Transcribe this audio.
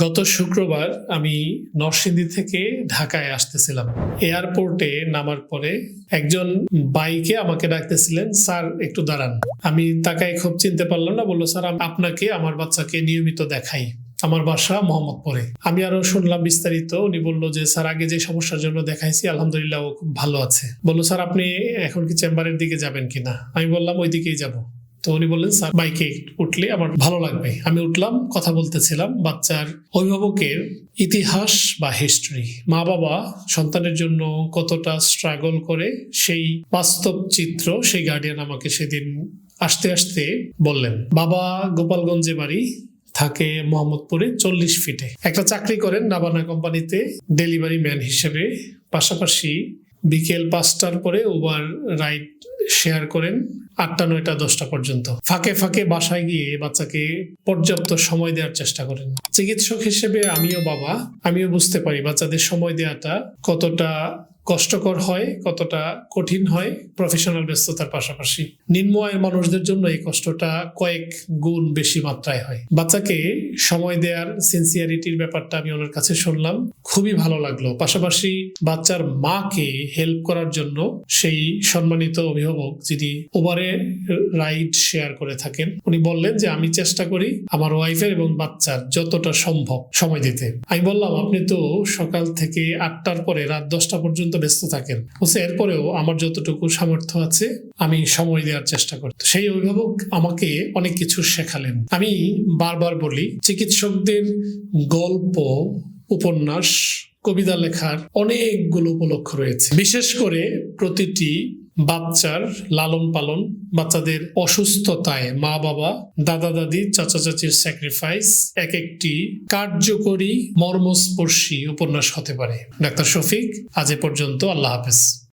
গত শুক্রবার আমি নরসিংদী থেকে ঢাকায় আসতেছিলাম। এয়ারপোর্টে নামার পরে একজন বাইকে আমাকে ডাকতেছিলেন, স্যার, একটু দাঁড়ান। আমি তাকায় খুব চিনতে পারলাম না, বলল, স্যার আপনাকে, আমার বাচ্চাকে নিয়মিত দেখাই। আমার বাসা মোহাম্মদপুরে। আমি আরও শুনলাম বিস্তারিত, উনি বলল যে, স্যার, আগে যে সমস্যার জন্য দেখাইছি, আলহামদুলিল্লাহ ও খুব ভালো আছে। বলল, স্যার, আপনি এখন কি চেম্বারের দিকে যাবেন কিনা? আমি বললাম ওই দিকেই যাব। তো উনি বললেন, স্যার, বাইকে উঠলে আমার ভালো লাগবে। আমি উঠলাম, কথা বলতেছিলাম, বাচ্চার অভিভাবকের ইতিহাস বা হিস্ট্রি মা বাবা সন্তানের জন্য কতটা স্ট্রাগল করে সেই বাস্তব চিত্র সেই গার্ডিয়ান আমাকে সেদিন আসতে আসতে বললেন। বাবা গোপালগঞ্জে বাড়ি, থাকে মোহাম্মদপুরে চল্লিশ ফিটে একটা চাকরি করেন নাবানা কোম্পানিতে ডেলিভারি ম্যান হিসেবে, পাশাপাশি বিকেল পাঁচটার পরে ওভার রাইড শেয়ার করেন আটটা নয়টা, দশটা পর্যন্ত। ফাঁকে ফাঁকে বাসায় গিয়ে বাচ্চাকে পর্যাপ্ত সময় দেওয়ার চেষ্টা করেন। চিকিৎসক হিসেবে আমিও বাবা, আমিও বুঝতে পারি বাচ্চাদের সময় দেওয়াটা কতটা কষ্টকর হয়, কতটা কঠিন হয় প্রফেশনাল ব্যস্ততার পাশাপাশি। নিম্ন আয়ের মানুষদের জন্য এই কষ্টটা কয়েক গুণ বেশি মাত্রায় হয়। বাচ্চাকে সময় দেওয়ার সিনসিয়ারিটির ব্যাপারটা আমি ওনার কাছে শুনলাম। খুবই ভালো লাগল। পাশাপাশি বাচ্চার মাকে হেল্প করার জন্য সেই সম্মানিত অভিভাবক যিনি ওভারে রাইড শেয়ার করে থাকেন, উনি বললেন যে, আমি চেষ্টা করি আমার ওয়াইফের এবং বাচ্চার যতটা সম্ভব সময় দিতে। আমি বললাম, আপনি তো সকাল থেকে আটটার পরে রাত দশটা পর্যন্ত ব্যস্ত থাকেন। বলছে এরপরেও আমার যতটুকু সামর্থ্য আছে, আমি সময় দেওয়ার চেষ্টা করি। সেই অভিভাবক আমাকে অনেক কিছু শেখালেন। আমি বারবার বলি, চিকিৎসকদের গল্প, উপন্যাস, কবিতা লেখার অনেকগুলো উপলক্ষ রয়েছে। বিশেষ করে প্রতিটি বাচ্চার লালন পালন, বাচ্চাদের অসুস্থতায় মা বাবা, দাদা দাদি, চাচা চাচির স্যাক্রিফাইস এক একটি কার্যকরী মর্মস্পর্শী উপন্যাস হতে পারে। ডাক্তার শফিক, আজ এ পর্যন্ত আল্লাহ হাফেজ।